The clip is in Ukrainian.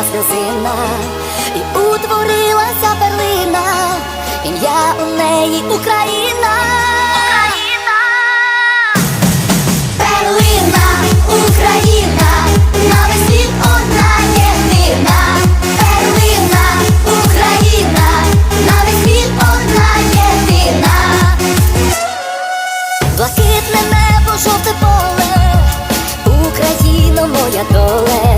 нас сльозина, і утворилася перлина, ім'я у неї Україна, Україна, Україна, на весь світ одна єдина, перлина, Україна, на весь світ одна єдина, блакитне небо, жовте поле, Україна моя доле.